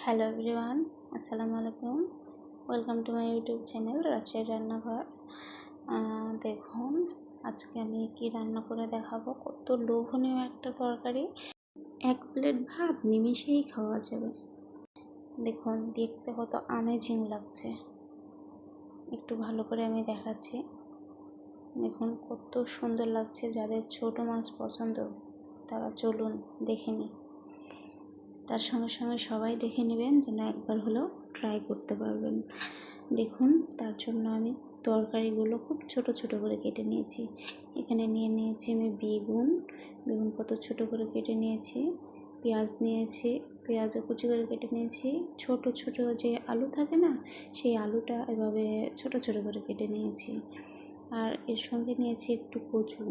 Hello everyone আসসালামু আলাইকুম welcome to my YouTube channel Rajshahi রান্নাঘর দেখুন, আজকে আমি কি রান্না করে দেখাবো? কত লোভনীয় একটা তরকারি। এক প্লেট ভাত, নিমিষেই খাওয়া যাবে। দেখুন, দেখতে কত আমেজিং লাগছে। একটু ভালো করে আমি দেখাচ্ছি। দেখুন, কত সুন্দর লাগছে যাদের ছোট মাছ পছন্দ, তারা চলুন দেখে নিই। তার সঙ্গে সঙ্গে সবাই দেখে নেবেন যেন একবার হলেও ট্রাই করতে পারবেন। দেখুন, তার জন্য আমি তরকারিগুলো খুব ছোট ছোট করে কেটে নিয়েছি। এখানে নিয়ে নিয়েছি আমি বেগুন। বেগুন কত ছোট করে কেটে নিয়েছি, পেঁয়াজ নিয়েছি, পেঁয়াজও কুচি করে কেটে নিয়েছি। ছোট ছোট যে আলু থাকে না, সেই আলুটা এভাবে ছোট ছোট করে কেটে নিয়েছি। আর এর সঙ্গে নিয়েছি একটু কচু।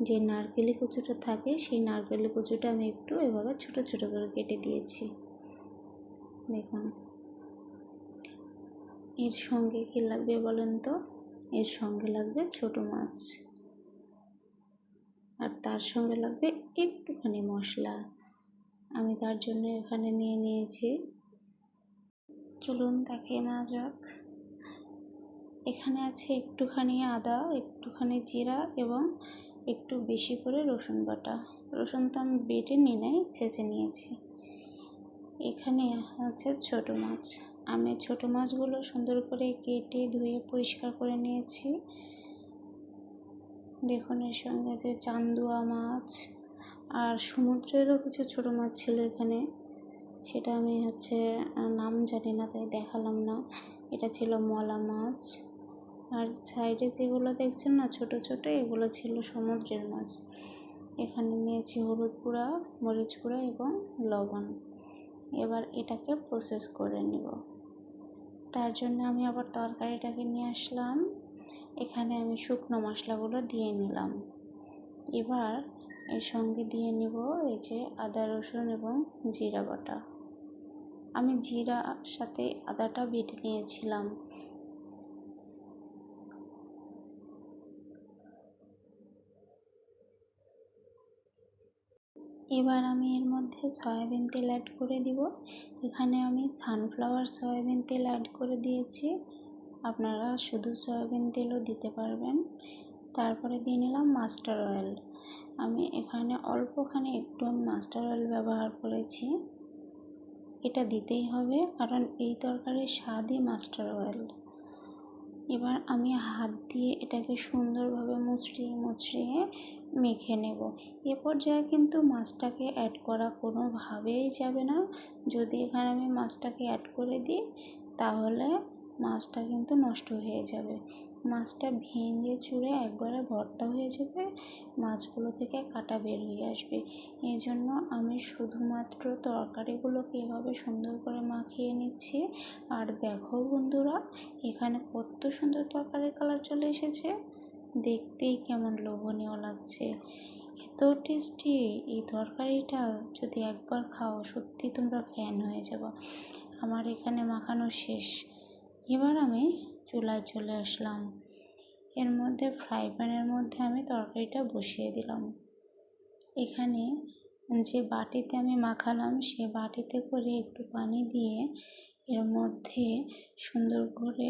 যে নারকেলি কচুটা থাকে, সেই নারকেলি কচুটা আমি একটু এভাবে ছোট ছোট করে কেটে দিয়েছি। দেখুন। এর সঙ্গে কি লাগবে বলেন তো? এর সঙ্গে লাগবে ছোট মাছ। আর তার সঙ্গে লাগবে একটুখানি মশলা। আমি তার জন্য এখানে নিয়ে নিয়েছি। চলুন তাকে না যাক। এখানে আছে একটুখানি আদা, একটুখানি জিরা এবং একটু বেশি করে রসুন বাটা। রসুন তো আমি বেটে নাই ছেঁচে নিয়েছি। এখানে আছে ছোট মাছ। আমি ছোট মাছগুলো সুন্দর করে কেটে ধুয়ে পরিষ্কার করে নিয়েছি। দেখুন এর সঙ্গে আছে চান্দুয়া মাছ আর সমুদ্রেরও কিছু ছোট মাছ ছিল এখানে। সেটা আমি হচ্ছে নাম জানি না, তাই দেখালাম না। এটা ছিল মলা মাছ। আর সাইডে যেগুলো দেখছেন না, ছোট ছোট, এগুলো ছিল সমুদ্রের মাছ। এখানে নিয়েছি হলুদ গুঁড়া, মরিচ গুঁড়া এবং লবণ। এবার এটাকে প্রসেস করে নিব। তার জন্য আমি আবার তরকারিটাকে নিয়ে আসলাম। এখানে আমি শুকনো মশলাগুলো দিয়ে নিলাম। এবার এর সঙ্গে দিয়ে নিব এই যে আদা, রসুন এবং জিরা বাটা। আমি জিরা সাথে আদাটা বেটে নিয়েছিলাম। এবার আমি এর মধ্যে সয়াবিন তেল অ্যাড করে দিব। এখানে আমি সানফ্লাওয়ার সয়াবিন তেল অ্যাড করে দিয়েছি। আপনারা শুধু সয়াবিন তেলও দিতে পারবেন। তারপরে দিয়ে নিলাম মাস্টার অয়েল আমি এখানে অল্পখানি একটু আমি মাস্টার অয়েল ব্যবহার করেছি। এটা দিতেই হবে, কারণ এই তরকারির স্বাদই মাস্টার অয়েল এবার আমি হাত দিয়ে এটাকে সুন্দরভাবে মুচড়িয়ে মুচড়িয়ে মেখে নেব। এ পর্যায়ে কিন্তু মাছটাকে অ্যাড করা কোনোভাবেই যাবে না। যদি এখানে আমি মাছটাকে অ্যাড করে দিই, তাহলে মাছটা কিন্তু নষ্ট হয়ে যাবে। মাছটা ভেঙে চুড়ে একবারে ভর্তা হয়ে যাবে, মাছগুলো থেকে কাটা বের হয়ে আসবে। এই জন্য আমি শুধুমাত্র তরকারিগুলোকে এভাবে সুন্দর করে মাখিয়ে নিচ্ছি। আর দেখো বন্ধুরা, এখানে কত সুন্দর তরকারির কালার চলে এসেছে। দেখতেই কেমন লোভনীয় লাগছে। এত টেস্টি এই তরকারিটা, যদি একবার খাও, সত্যি তোমরা ফ্যান হয়ে যাব। আমার এখানে মাখানো শেষ। এবার আমি চুলায় চলে আসলাম। এর মধ্যে ফ্রাই প্যানের মধ্যে আমি তরকারিটা বসিয়ে দিলাম। এখানে যে বাটিতে আমি মাখালাম, সে বাটিতে করে একটু পানি দিয়ে এর মধ্যে সুন্দর করে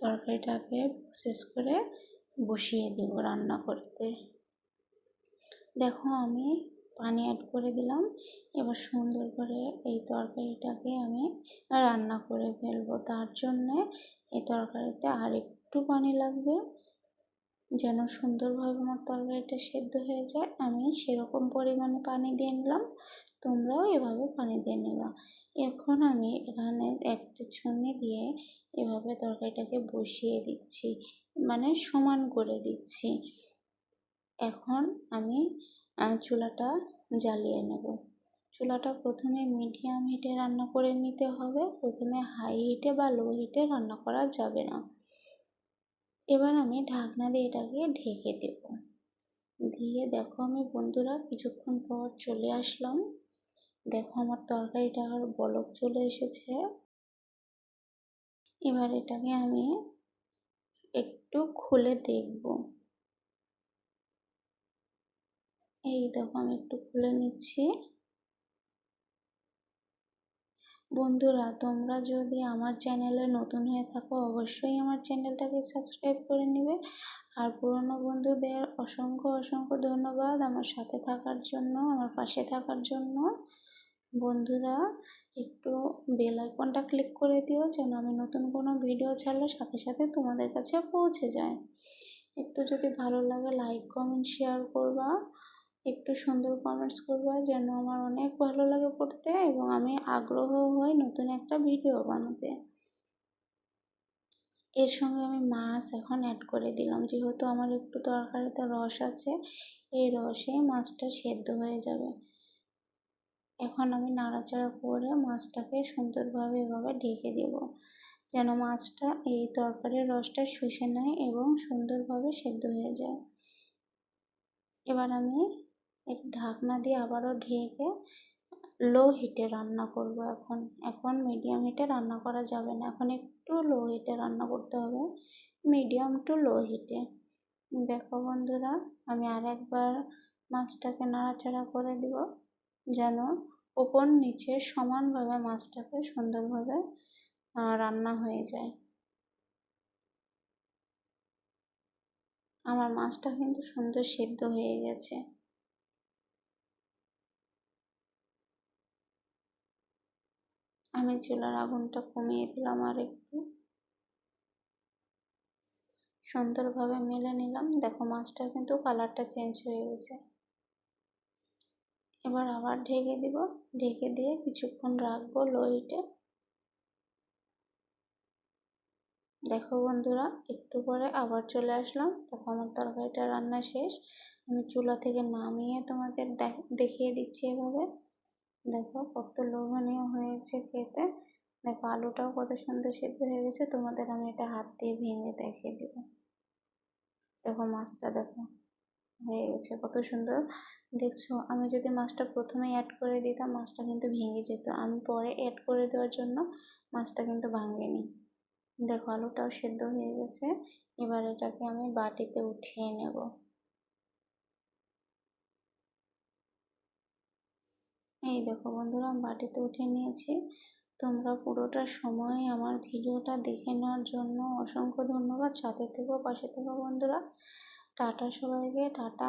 তরকারিটাকে প্রসেস করে বসিয়ে দেব রান্না করতে। দেখো আমি পানি অ্যাড করে দিলাম। এবার সুন্দর করে এই তরকারিটাকে আমি রান্না করে ফেলব। তার জন্যে এই তরকারিতে আর একটু পানি লাগবে। যেন সুন্দরভাবে আমার তরকারিটা সেদ্ধ হয়ে যায়, আমি সেরকম পরিমাণে পানি দিয়ে নিলাম। তোমরাও এভাবে পানি দিয়ে নেবা। এখন আমি এখানে একটা ছুনি দিয়ে এভাবে তরকারিটাকে বসিয়ে দিচ্ছি মানে সমান করে দিচ্ছি। এখন আমি চুলাটা জ্বালিয়ে নেব। চুলাটা প্রথমে মিডিয়াম হিটে রান্না করে নিতে হবে। প্রথমে হাই হিটে বা লো হিটে রান্না করা যাবে না। এবার আমি ঢাকনা দিয়ে এটাকে ঢেকে দেব। দিয়ে দেখো আমি বন্ধুরা, কিছুক্ষণ পর চলে আসলাম। দেখো আমার তরকারিটা আর বলক চলে এসেছে। এবার এটাকে আমি একটু খুলে দেখব। এই দেখো আমি একটু খুলে নিচ্ছি। বন্ধুরা, তোমরা যদি আমার চ্যানেলে নতুন হয়ে থাকো, অবশ্যই আমার চ্যানেলটাকে সাবস্ক্রাইব করে নেবে। আর পুরনো বন্ধুদের অসংখ্য অসংখ্য ধন্যবাদ আমার সাথে থাকার জন্য, আমার পাশে থাকার জন্য। বন্ধুরা, একটু বেল আইকনটা ক্লিক করে দিও যেন আমি নতুন কোনো ভিডিও ছাড়লে সাথে সাথে তোমাদের কাছে পৌঁছে যায়। একটু যদি ভালো লাগে লাইক কমেন্ট শেয়ার করবা। একটু সুন্দর কমেন্টস করবা, যেন আমার অনেক ভালো লাগে পড়তে এবং আমি আগ্রহ হই নতুন একটা ভিডিও বানাতে। এর সঙ্গে আমি মাছ এখন অ্যাড করে দিলাম, যেহেতু আমার একটু তরকারিতে রস আছে, এই রসে মাছটা সেদ্ধ হয়ে যাবে। এখন আমি নাড়াচাড়া করে মাছটাকে সুন্দরভাবে এভাবে ঢেকে দেব, যেন মাছটা এই তরকারির রসটা শুষে নেয় এবং সুন্দরভাবে সেদ্ধ হয়ে যায়। এবার আমি ঢাকনা দিয়ে আবারও ঢেকে লো হিটে রান্না করব এখন। এখন মিডিয়াম হিটে রান্না করা যাবে না। এখন একটু লো হিটে রান্না করতে হবে। মিডিয়াম টু লো হিটে দেখো বন্ধুরা, আমি আর একবার মাছটাকে নাড়াচাড়া করে দিব যেন ওপর নিচে সমানভাবে মাছটাকে সুন্দরভাবে রান্না হয়ে যায়। আমার মাছটা কিন্তু সুন্দর সিদ্ধ হয়ে গেছে। আমি চুলার আগুনটা কমিয়ে দিলাম আর একটু। সুন্দরভাবে মেলে নিলাম। দেখো মাছটার কিন্তু কালারটা চেঞ্জ হয়ে গেছে। এবার আবার ঢেকে দিব। ঢেকে দিয়ে কিছুক্ষণ রাখব লো হিটে দেখো বন্ধুরা, একটু পরে আবার চলে আসলাম। দেখো আমার তরকারিটা রান্না শেষ। আমি চুলা থেকে নামিয়ে তোমাদের দেখিয়ে দিচ্ছি এভাবে। দেখো কত লোভনীয় হয়েছে খেতে। দেখো আলুটাও কত সুন্দর সিদ্ধ হয়ে গেছে, তোমাদের আমি এটা হাত দিয়ে ভেঙে দেখিয়ে দেবো। দেখো মাছটা দেখো হয়ে গেছে কত সুন্দর। দেখছ, আমি যদি মাছটা প্রথমে অ্যাড করে দিতাম, মাছটা কিন্তু ভেঙে যেত। আমি পরে অ্যাড করে দেওয়ার জন্য মাছটা কিন্তু ভাঙেনি। দেখো আলুটাও সেদ্ধ হয়ে গেছে, এবার এটাকে আমি বাটিতে উঠিয়ে নেব। এই দেখো বন্ধুরা বাটিতে উঠে নিয়েছি। তোমরা পুরোটা সময় আমার ভিডিওটা দেখে নেওয়ার জন্য অসংখ্য ধন্যবাদ। সাথে থেকেও পাশে থেকেও বন্ধুরা। টাটা সবাইকে, টাটা।